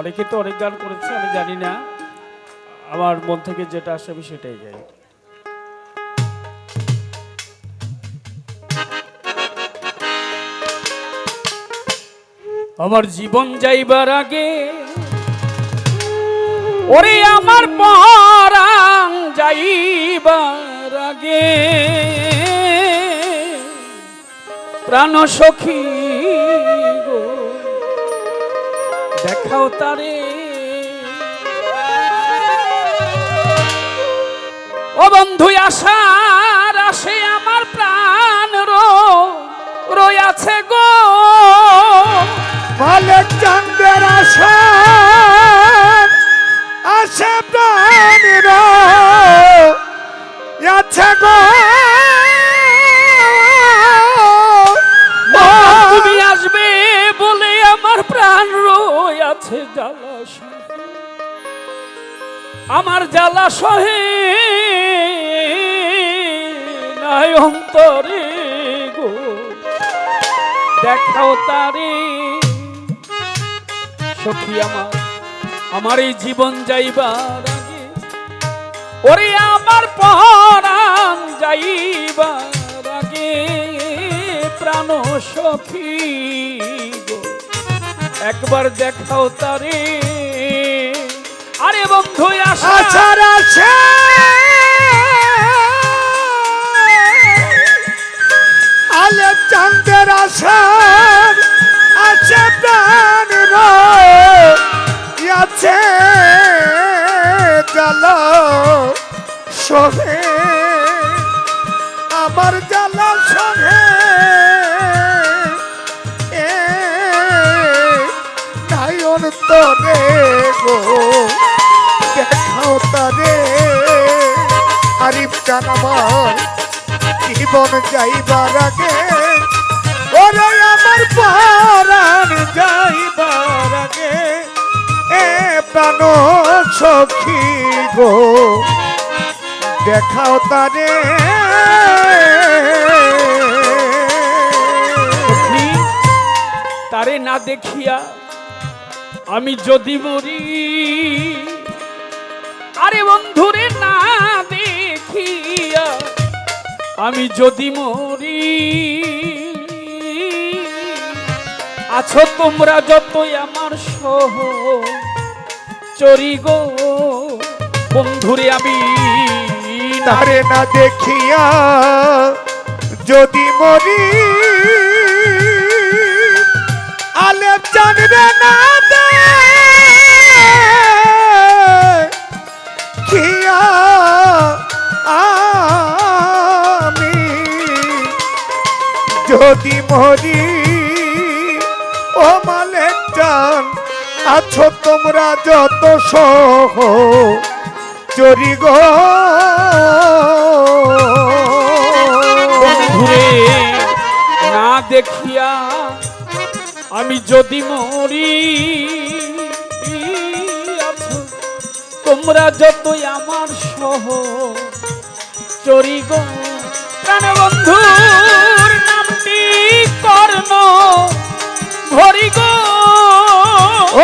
অনেকে তো অনেক গান করেছে, আমি জানি না। আমার মন থেকে যেটা আসে, আমি সেটাই গাই। আমার জীবন যাইবার আগে, ওরে আমার পরাণ যাইবার আগে, প্রাণ সখী তারে। ও বন্ধু আশার আসে আমার জ্বালা সহে অন্তরে গো। দেখাও তারে, সখী আমার আমার এই জীবন যাইবার আগে। ওরে আমার পরাণ যাইবার আগে, প্রাণ সখী গো। একবার দেখাও তারে। বন্ধু আশার আছে। আলে চন্দ্রের আশা আছে প্রাণীর আছে। জ্বালা সহে আমার জ্বালা জান আমার জীবন যাইবার আগে? ওরে আমার পরাণ যাইবার আগে। এ প্রাণ সখী গো, দেখাও তারে। তারে না দেখিয়া আমি যদি মরি, আরে বন্ধুরে আমি যদি মরি, আছো তোমরা যতই আমার সহ। চরি গো, বন্ধুরে আমি তারে না দেখিয়া যদি মরি আলেপ জানবে না যদি মরি ও মালেক জান আছো তোমরা যত সহ চরি গো। ঘুরে না দেখিয়া আমি যদি মরি তোমরা যতই আমার সহ চরি গো। প্রাণ নামটি কর্ণ ভরি গো।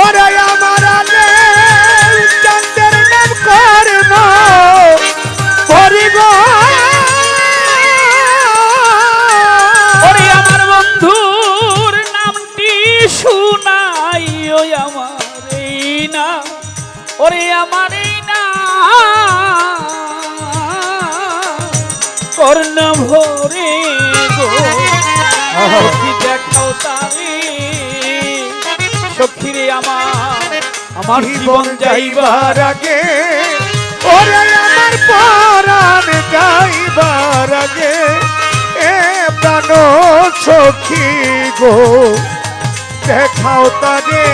ওরে সখীরে আমার আমার জীবন যাইবার যাইবার আগে ওরে আমার পরাণ যাইবার আগে এ প্রাণ সখী গো দেখাও তারে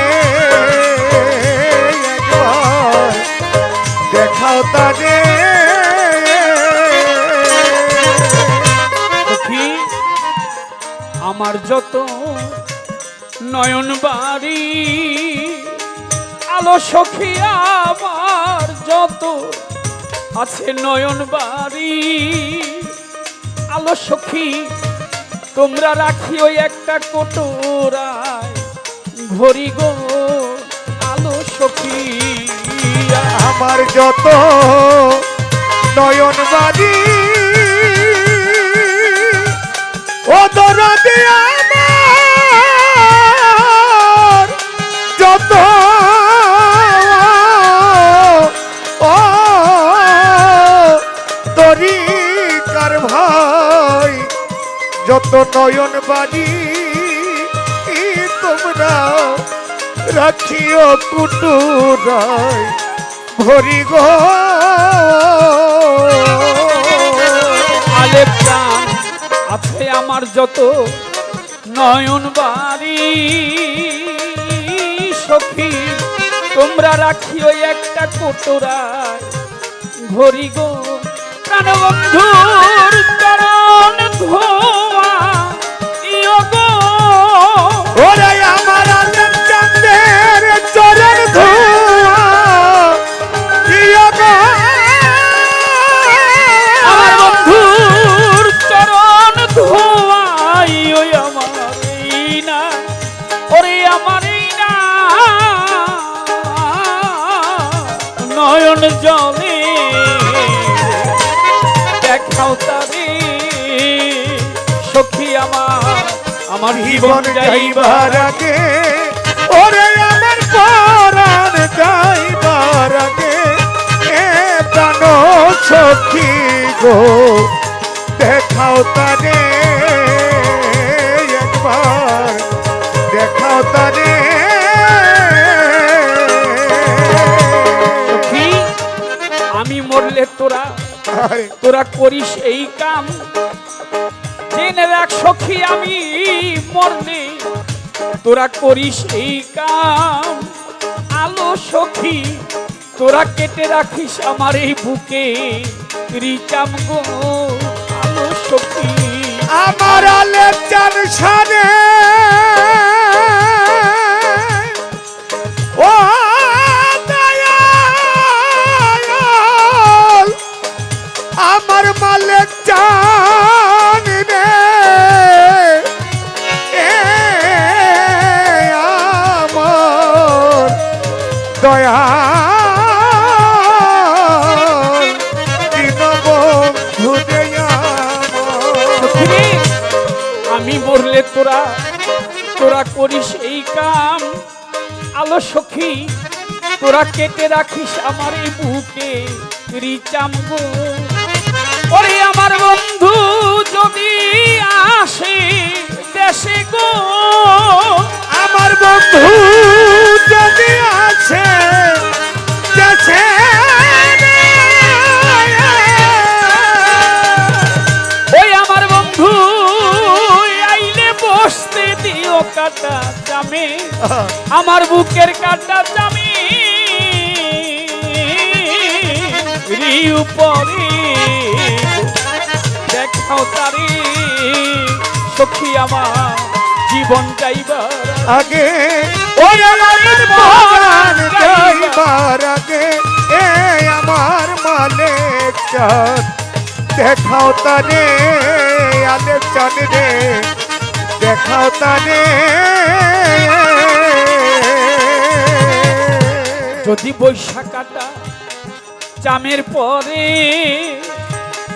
দেখাও তারে। আমার যত নয়ন বাড়ি আলো সখী আমার যত আছে নয়ন বাড়ি আলো সখী, তোমরা রাখি ওই একটা কোটোরায় ভরি গো। আলো সখী, আমার যত নয়ন বাড়ি ও আমার যত নয়ন বাড়ি তোমরা রাখিও কুটুরাই ভরি গো। আলে প্রাণ আছে আমার যত নয়ন বাড়ি সখী, তোমরা রাখিও একটা কোটরায় ভরি গো। প্রাণবন্ধুর নয়ন জলে দেখাও তারে সখী আমার আমার জীবন যাইবার আগে ওরে আমার পরাণ যাইবার আগে এ প্রাণ সখী গো দেখাও তারে। তোরা করিস এই কাম। জেনে রাখ সখী, আমি মরলে তোরা করিস এই কাম। আলো সখী, তোরা কেটে রাখিস আমার এই বুকে রিচাম গো। আলো সখী। আমার আলে চান সারে। আমি মরলে তোরা তোরা করিস এই কাম। আলো সখী, তোরা কেটে রাখিস আমার এই বুকে ওরে আমার বন্ধু, যদি আসে দেশে গো, আমার বন্ধু আমার বুকের কাটা জামি রিউ পরে। দেখাও তারি। সখী আমার জীবন যাইবার আগে। ওই আমার যাইবার আগে। এ আমার মালিক চাঁদ দেখাও তারে আলে চান রে। দেখাও তারে যদি বৈশাখাটা চামের পরে,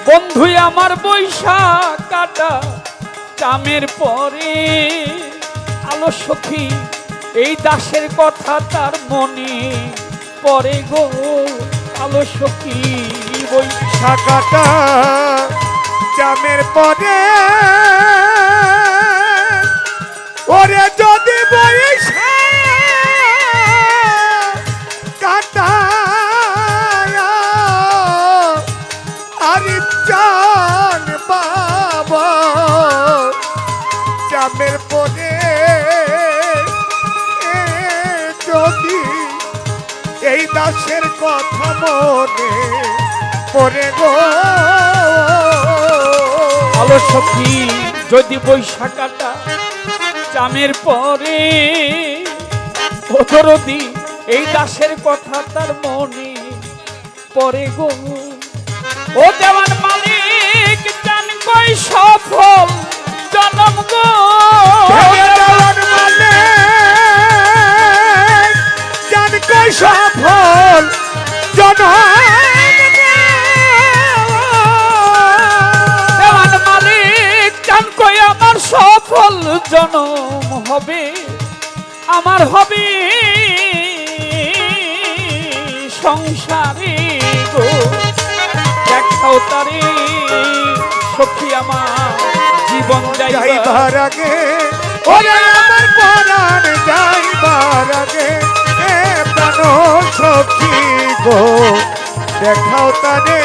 বন্ধু, আমার বৈশাখ কাটা চামের পরে, আলো সখী, এই দাসের কথা তার মনে পরে গো। আলো সখী বৈশাখ শাখাটা জামের পরে, ওরে যদি বইসা মনে পরে গো। আলো সখী, যদি বৈশাখাটা চামের পরে অতরদি এই দাসের কথা তার মনে পরে গো। ও জনম হবে আমার হবে। সংসারে গো দেখাও তারে সখী আমার জীবন যাইবার। আগে ওরে আমার পরাণ যাইবার আগে এ প্রাণ সখী গো দেখাও তারে।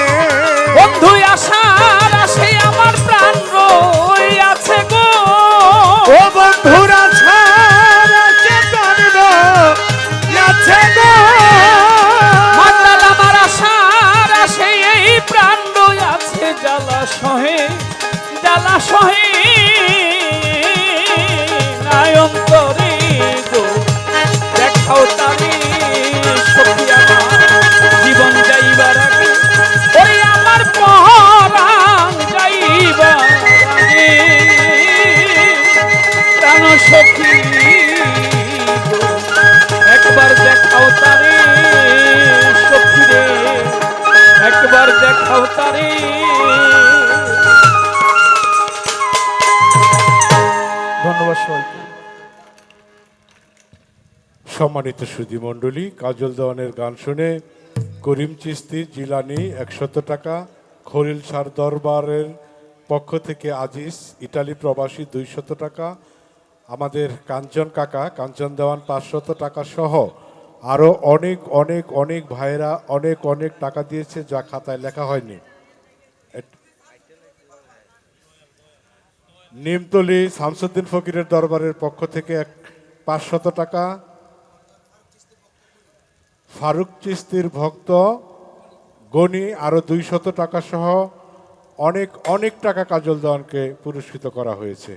বন্ধু আশার আসে আমার প্রাণ। সম্মানিত সুধী মণ্ডলী কাজল দেওয়ানের গান শুনে করিম চিস্তি, জিলানি, একশত টাকা, খলিল সার দরবারের পক্ষ থেকে আজিজ, ইটালি প্রবাসী দুইশত টাকা, আমাদের কাঞ্চন কাকা, কাঞ্চন দেওয়ান পাঁচশত টাকা সহ আরও অনেক অনেক অনেক ভাইয়েরা অনেক অনেক টাকা দিয়েছে যা খাতায় লেখা হয়নি। নিমতলি শামসুদ্দিন ফকিরের দরবারের পক্ষ থেকে এক পাঁচশত টাকা ফারুক চিস্তির ভক্ত গনি আরও দুইশত টাকা সহ অনেক অনেক টাকা কাজল দেওয়ানকে পুরস্কৃত করা হয়েছে।